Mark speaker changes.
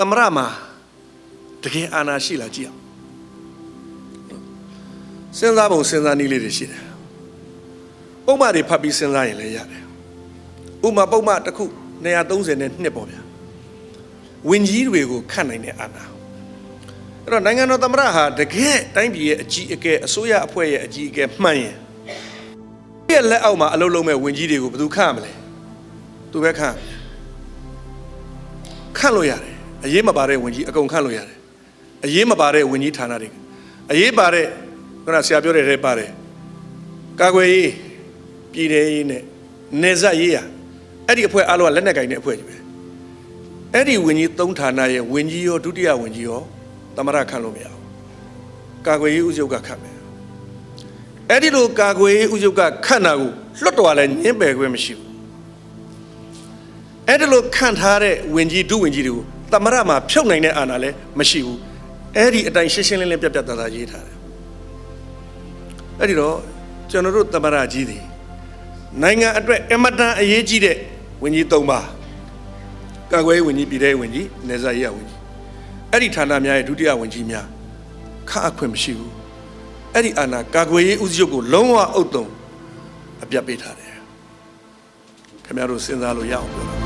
Speaker 1: သမရမှာတကယ်အာနာရှိလားကြည့်အောင်စဉ်းစားပုံစဉ်းစားနည်းလေးတွေရှိတယ်ပုံမှန်တွေဖတ်ပြီးစဉ်းစားရင်လည်းရတယ်ဥပမာပုံမှန်တစ်ခု230နဲ့နှစ်ပေါ့ဗျာဝင်ကြီးတွေကိုခတ်နိုင်တဲ့အာနာအဲ့တော့နိုင်ငံတော်သမရဟာတကယ်တိုင်းပြည်ရဲ့အကြီးအကဲအစိုးရအဖွဲ့ရဲ့အကြီးအကဲမှန်ရင်ဒီရဲ့လက်အောက်မှာအလုပ်လုပ်မဲ့ဝင်ကြီးတွေကိုဘယ်သူခတ်မလဲသူပဲခတ်ရမယ်ခန့်လို့ရတယ် အရေးမပါတဲ့ဝင်ကြီးအကုန်ခန့်လို့ရတယ်အရေးမပါတဲ့ဝင်ကြီးဌာနတွေအရေးပါတဲ့ခုနဆရာပြောတဲ့ထဲပါတယ်ကာကွယ်ရေးပြည်ထရေးနဲ့နေဆက်ရေးရအဲ့ဒီအဖွဲ့အားလုံးကလက်နက်ကင်တဲ့အဖွဲ့ကြီးပဲအဲ့ဒီဝင်ကြီးသုံးဌာနရဲ့ဝင်ကြီးရောဒုတိယဝင်ကြီးရောသမရခန့်လို့မရဘူးကာကွယ်ရေးဥချုပ်ကခန့်မယ်အဲ့ဒီလိုကာကွယ်ရေးဥချုပ်ကခန့်တာကိုလွတ်တော်လည်းညှင်းပယ်ခွင့်မရှိဘူးအဲ့ဒါလို့ခံထားတဲ့ဝင်ကြီးဒုဝင်ကြီးတွေကို တမရမှာဖြုတ်နိုင်တဲ့အာဏာလည်းမရှိဘူးအဲ့ဒီအတိုင်းရှင်းရှင်းလင်းလင်းပြတ်ပြတ်သားသားရေးထားတယ်အဲ့ဒီတော့ကျွန်တော်တို့တမရကြီးတွေနိုင်ငံအတွက်အမတန်အရေးကြီးတဲ့ဝင်ကြီး၃ပါးကာကွယ်ရေးဝင်ကြီးပြည်ထောင်ဝင်ကြီးနေစာရေးဝင်ကြီးအဲ့ဒီဌာနများရဲ့ဒုတိယဝင်ကြီးများခအခွင့်မရှိဘူးအဲ့ဒီအာဏာကာကွယ်ရေးဦးစီးချုပ်ကိုလုံးဝအုပ်တုံအပြတ်ပေးထားတယ်ခင်ဗျားတို့စဉ်းစားလို့ရအောင်ပြောတာ